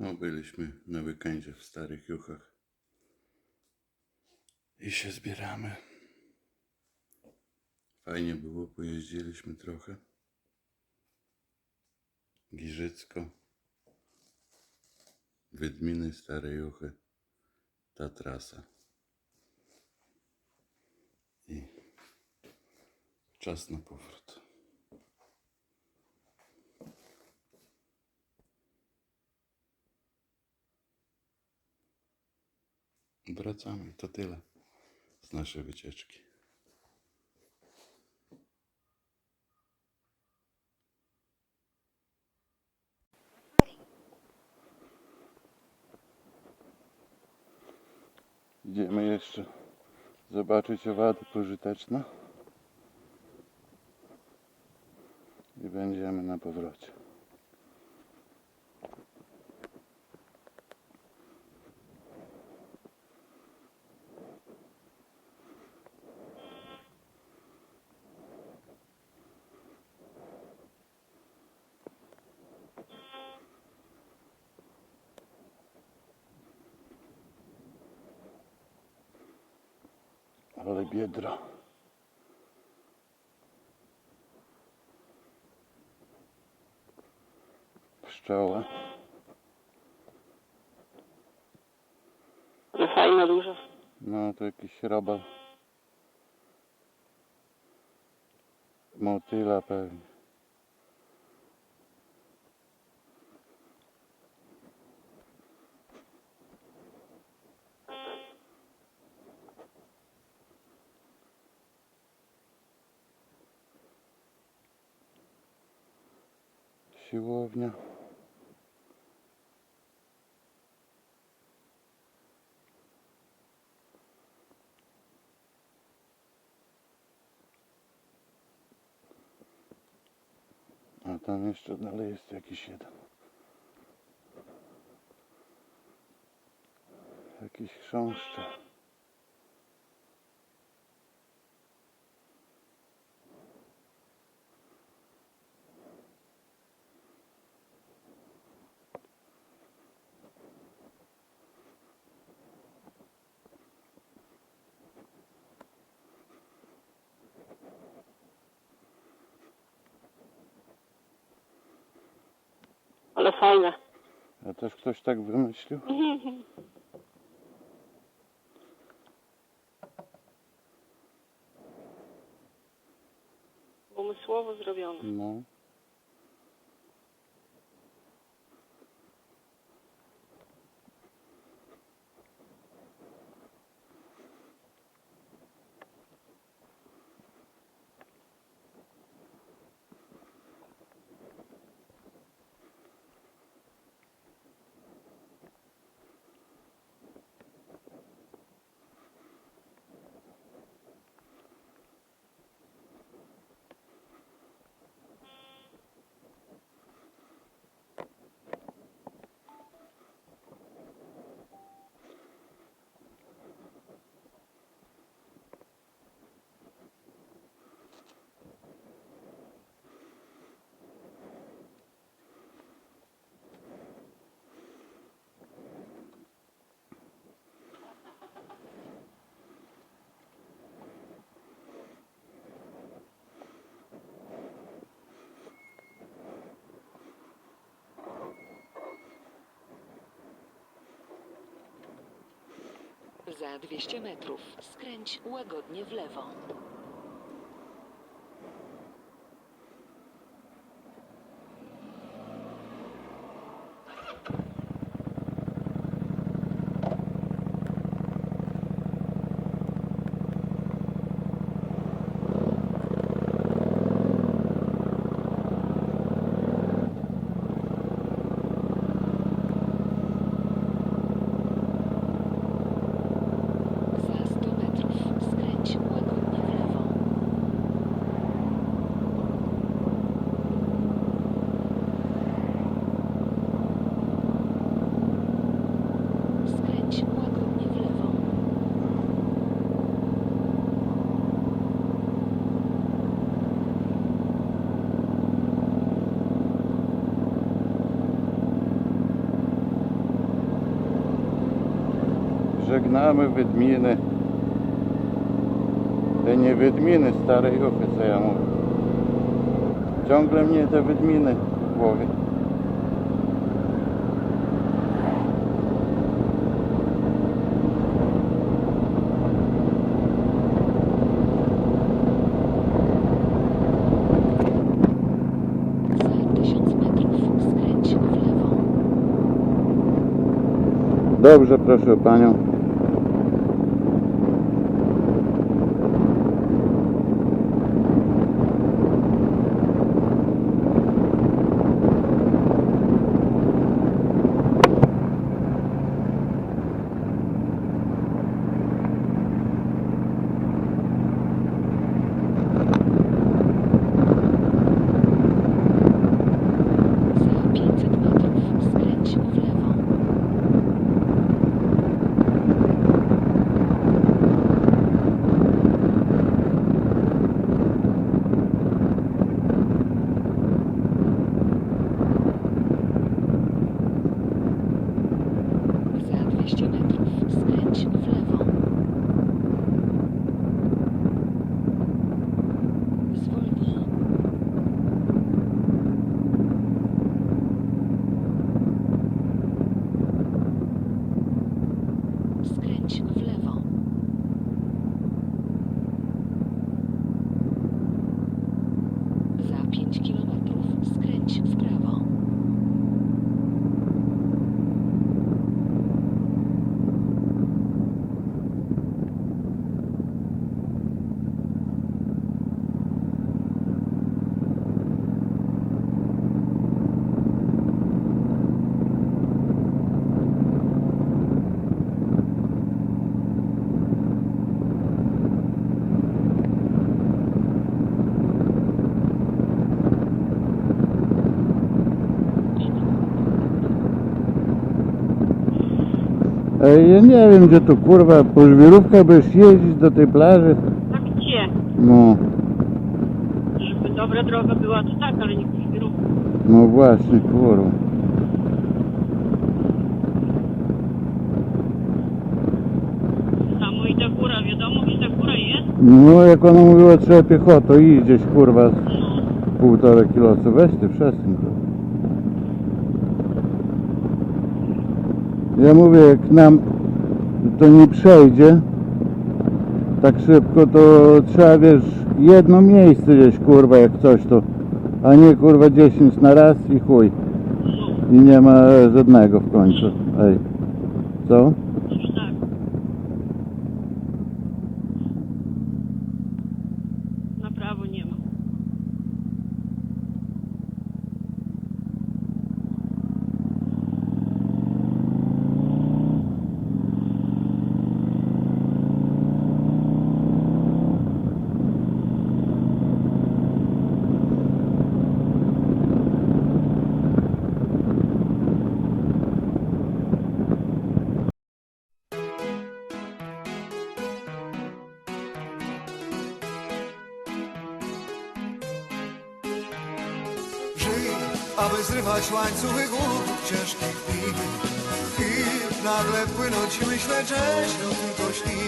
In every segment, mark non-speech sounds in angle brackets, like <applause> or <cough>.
No, byliśmy na weekendzie w Starych Juchach. I się zbieramy. Fajnie było, pojeździliśmy trochę. Giżycko. Wydminy, Stare Juchy. Ta trasa. I czas na powrót. Wracamy. To tyle z naszej wycieczki. Idziemy jeszcze zobaczyć owady pożyteczne. I będziemy na powrocie. Ale biedra. Pszczoła. Ale fajna, duża. No to jakiś robal. Motyla pewnie. Siłownia. A tam jeszcze dalej jest jakiś jeden. Jakiś chrząszcze. Ale fajna. A też ktoś tak wymyślił? <laughs> Umysłowo zrobiona. No. Za 200 metrów skręć łagodnie w lewo. Za 100 metrów skręć łagodnie w lewo. Żegnamy Wydminy. Te nie Wydminy starej ruchy, co ja mówię. Ciągle mnie te Wydminy w głowie. Za 1000 metrów skręć w lewo. Dobrze, proszę panią. Ja nie wiem, gdzie tu kurwa, po byś jeździć do tej plaży. A gdzie? No, Żeby dobra droga była, to tak, ale nie pośpiechu. no właśnie, kurwa. Samo i ta góra, wiadomo, gdzie ta góra jest? No, jak ona mówiła, trzeba piechotą i gdzieś kurwa z półtora kilosu. Weź ty, przestań to. Ja mówię, jak nam to nie przejdzie tak szybko, to trzeba, wiesz, jedno miejsce gdzieś, kurwa, jak coś to, a nie, kurwa, 10 na raz i chuj. I nie ma żadnego w końcu. Ej, co? Żyj, aby zrywać łańcuchy głód ciężkich dni I nagle płynąć i myśleć, że śnią tylko śni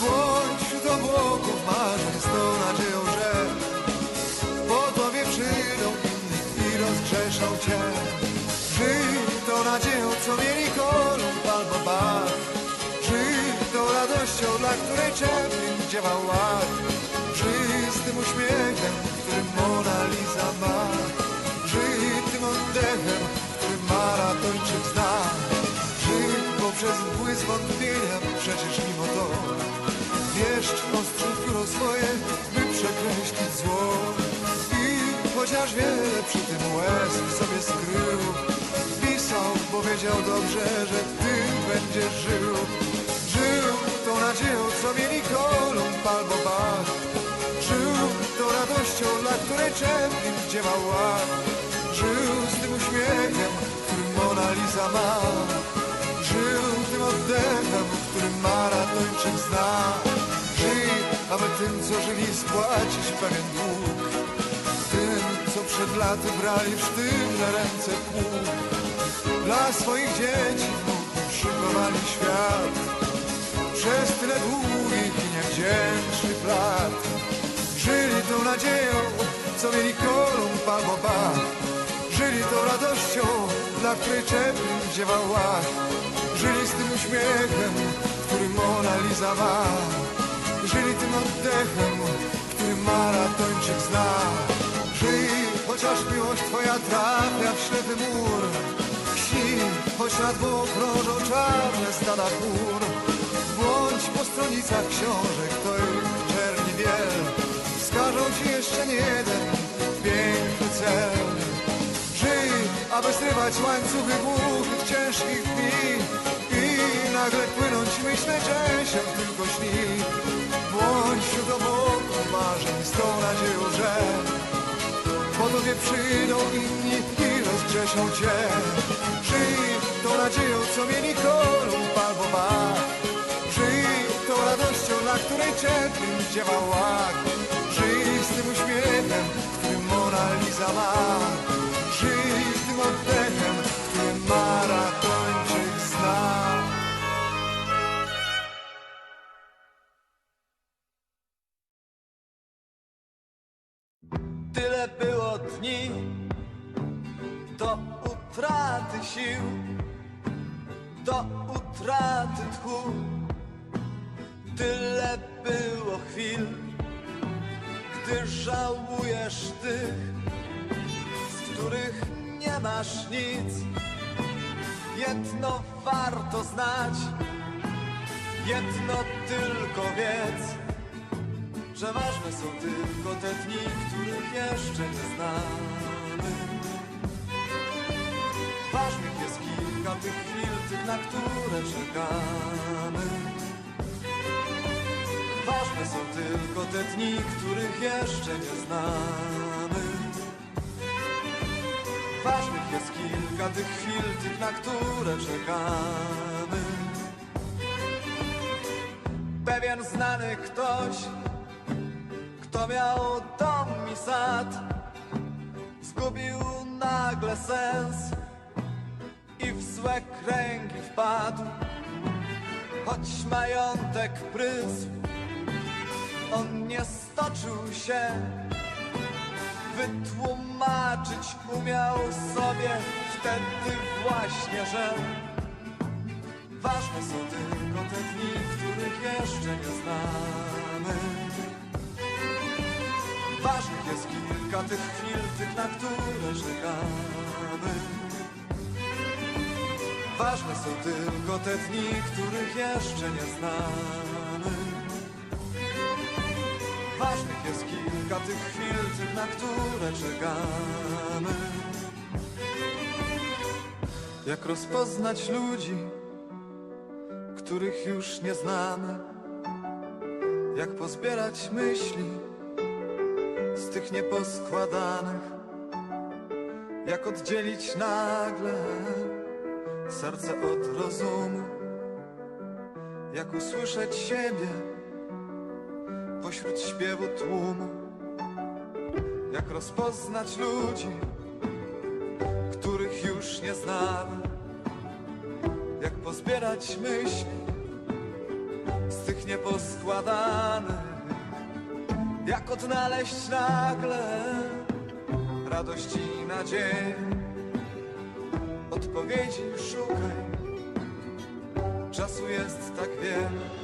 Bądź wśród obłoków marzeń z tą nadzieją, że Po tobie przyjdą inni i rozgrzeszą cię. Żyj tą nadzieją, co mieli Kolumb albo Bar Żyj tą radością, dla której czerwień dziewał ład. Żyj z tym uśmiechem, którym Mona Lisa ma oddechem, który maratończyk zna. Żyj poprzez mgły zwątpienia, przecież mimo to Wieszcz ostrzu pióro swoje, by przekreślić zło. I chociaż wiele przy tym łez sobie skrył Pisał, powiedział dobrze, że ty będziesz żył. Żył tą nadzieją, co mieli Kolumb albo Bach. Żył tą radością, dla której czerwień dziewał ład. Żył uśmiechem, który Mona Lisa ma. Żył tym oddechem, który maratończyk zna. Żyj, aby tym, co żyli, spłacić pewien dług. Tym, co przed laty brali w sztywne ręce pług. Dla swoich dzieci szykowali świat. Przez tyle długich i niewdzięcznych lat. Żyli tą nadzieją, co mieli Kolumb albo Bach. Tą radością, dla której Chaplin wziewał łach. Żyli z tym uśmiechem, który Mona ma. Żyli tym oddechem, który maratończyk zna. Żyj, chociaż miłość twoja trafia w ślepy mur. Śnij, choć nad krążą czarne stada chmur. Błądź po stronicach książek, to ich czerni wiel. Wskażą ci jeszcze nie jeden piękny cel. Aby zrywać łańcuchy długich, ciężkich dni. I nagle płynąć myślę, że się tylko śni. Bądź wśród obłoków marzeń z tą nadzieją, że Po tobie przyjdą inni i rozgrzeszą cię. Żyj tą nadzieją, co mieli Kolumb albo Bach Żyj tą radością, dla której Chaplin wdziewał łak Żyj z tym uśmiechem, który Mona Lisa ma oddechem, który maratończyk zna Tyle było dni do utraty sił, do utraty tchu. Tyle było chwil, gdy żałujesz tych, których nie masz nic. Jedno warto znać, jedno tylko wiedz że ważne są tylko te dni, których jeszcze nie znamy. Ważnych jest kilka tych chwil, tych, na które czekamy. Ważne są tylko te dni, których jeszcze nie znamy. Ważnych jest kilka tych chwil, tych, na które czekamy. Pewien znany ktoś kto miał dom i sad Zgubił nagle sens I w złe kręgi wpadł Choć majątek prysł On nie stoczył się Wytłumaczyć umiał sobie Wtedy właśnie, że Ważne są tylko te dni, których jeszcze nie znamy Ważnych jest kilka tych chwil, tych, na które czekamy. Ważne są tylko te dni, których jeszcze nie znamy. Ważnych jest kilka tych chwil, tych, na które czekamy. Jak rozpoznać ludzi, których już nie znamy? Jak pozbierać myśli? z tych nieposkładanych Jak oddzielić nagle serce od rozumu Jak usłyszeć siebie pośród śpiewu tłumu Jak rozpoznać ludzi, których już nie znamy Jak pozbierać myśli z tych nieposkładanych jak odnaleźć nagle radość i nadzieję? Odpowiedzi szukaj, czasu jest tak wiele.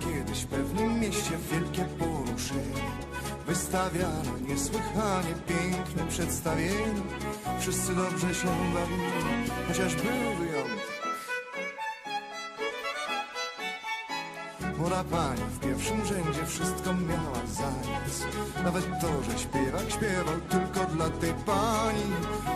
Kiedyś w pewnym mieście wielkie poruszenie Wystawiano niesłychanie piękne przedstawienie. Wszyscy dobrze się bawili, chociaż był wyjątek. Młoda pani w pierwszym rzędzie wszystko miała za nic Nawet to, że śpiewak śpiewał tylko dla tej pani.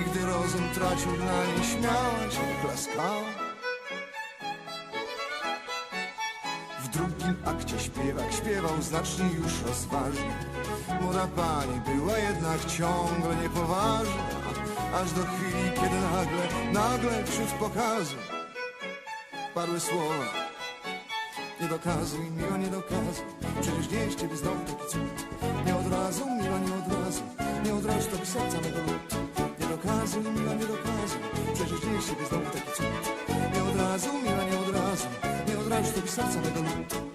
I gdy rozum tracił na niej śmiała się, klaskała. W drugim akcie śpiewak śpiewał znacznie już rozważnie. Młoda pani była jednak ciągle niepoważna Aż do chwili, kiedy nagle, nagle wśród pokazu Padły słowa. Nie dokazuj, miła, nie dokazuj Przecież nie z ciebie znowu taki cud. Nie od razu, miła, nie od razu Nie od razu, to serca mego lud Nie dokazuj, miła, nie dokazuj Przecież nie z ciebie znowu taki cud. Nie od razu, miła, nie od razu Nie od razu, to by serca mego lud